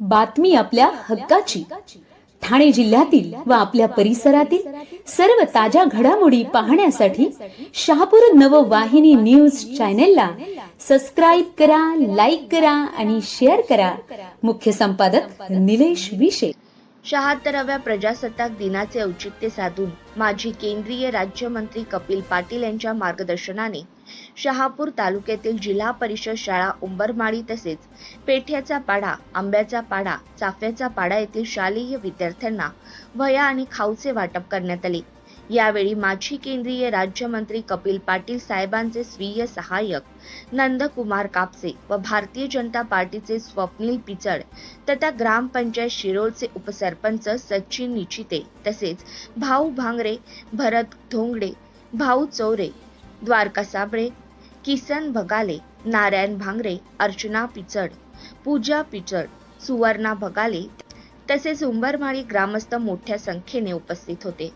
बातमी आपल्या हक्काची. ठाणे जिल्ह्यातील व आपल्या परिसरातील सर्व ताज्या घडामोडी पाहण्यासाठी शहापूर नववाहिनी न्यूज चॅनेलला सबस्क्राईब करा लाईक करा आणि शेअर करा. मुख्य संपादक निलेश विशे. शहात्तराव्या प्रजासत्ताक दिनाचे औचित्य साधून माजी केंद्रीय राज्यमंत्री कपिल पाटील यांच्या मार्गदर्शनाने शहापूर तालुक्यातील जिल्हा परिषद शाळा उंबरमाळी तसेच पेठ्याचा पाडा आंब्याचा पाडा चाफ्याचा पाडा येथील शालेय विद्यार्थ्यांना वया आणि खाऊचे वाटप करण्यात आले. यावेळी माजी केंद्रीय राज्यमंत्री कपिल पाटील साहेबांचे स्वीय सहाय्यक नंदकुमार कापसे व भारतीय जनता पार्टीचे स्वप्नील पिचड तथा ग्रामपंचायत शिरोळचे उपसरपंच सचिन निचिते तसेच भाऊ भांगरे भरत धोंगडे भाऊ चौरे द्वारका साबळे किसन भगाले नारायण भांगरे अर्चना पिचड पूजा पिचड सुवर्णा भगाले. तसेच उंबरमाळी ग्रामस्थ मोठ्या संख्येने उपस्थित होते.